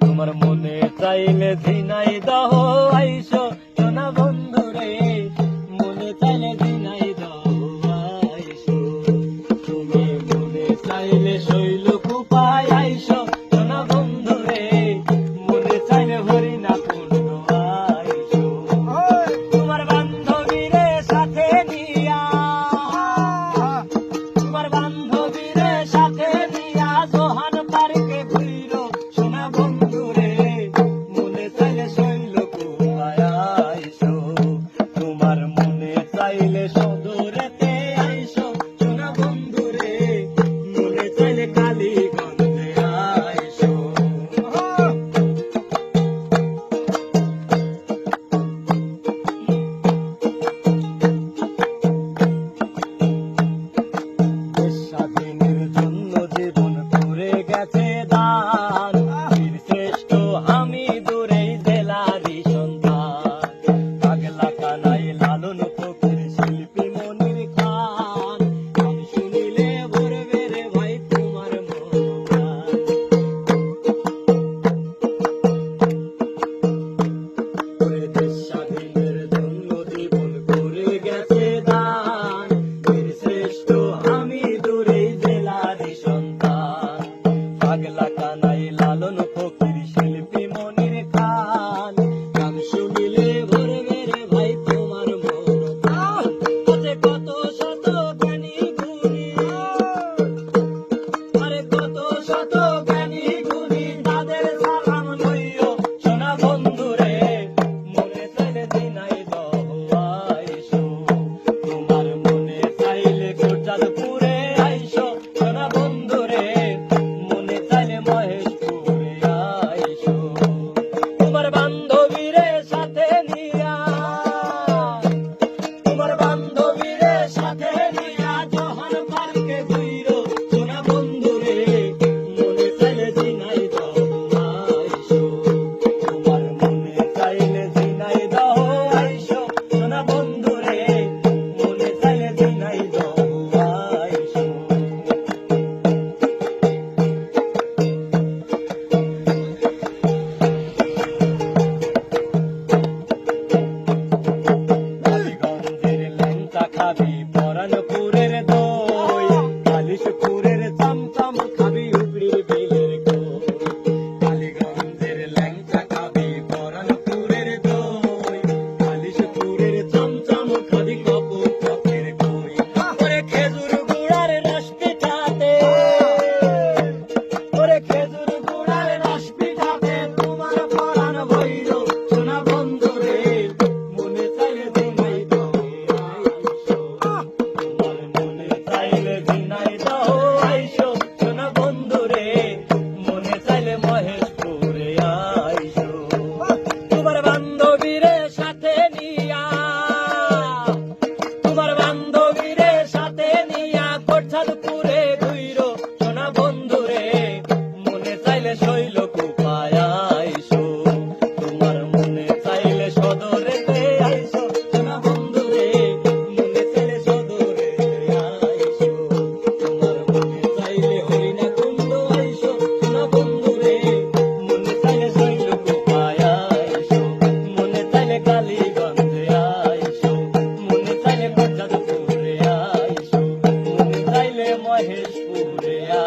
তোমার মনে চাইলে ঝিনাই দাও। সোহান আমি দূরেই জেলারি সন্তান। পাগলা কানাই লালন শিল্পী লালন ফকির শিল্পী মনে নারায়ণপুরের দই কালিশপুর portal মহেশপুরে আ